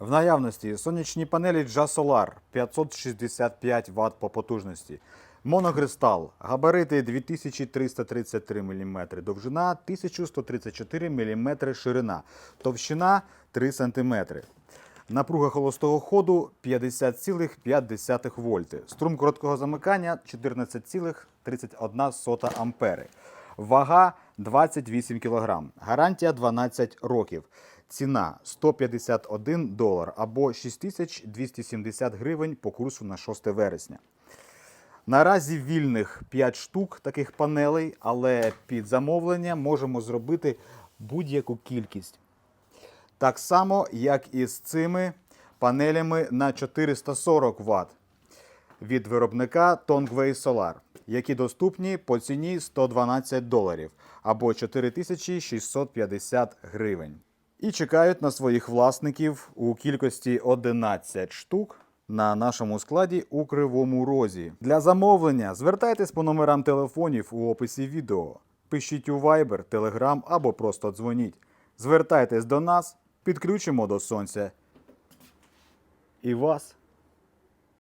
В наявності сонячні панелі JA-Solar 565 Вт по потужності. Монокристал, габарити 2333 мм, довжина 1134 мм ширина, товщина 3 см. Напруга холостого ходу 50,5 вольти. Струм короткого замикання 14,31 ампери. Вага 28 кг. Гарантія 12 років. Ціна 151 долар або 6270 гривень по курсу на 6 вересня. Наразі вільних 5 штук таких панелей, але під замовлення можемо зробити будь-яку кількість. Так само, як і з цими панелями на 440 Вт від виробника Tongway Solar, які доступні по ціні 112 доларів або 4650 гривень. І чекають на своїх власників у кількості 11 штук на нашому складі у Кривому Розі. Для замовлення звертайтесь по номерам телефонів у описі відео. Пишіть у Viber, Telegram або просто дзвоніть. Звертайтесь до нас, підключимо до сонця. І вас.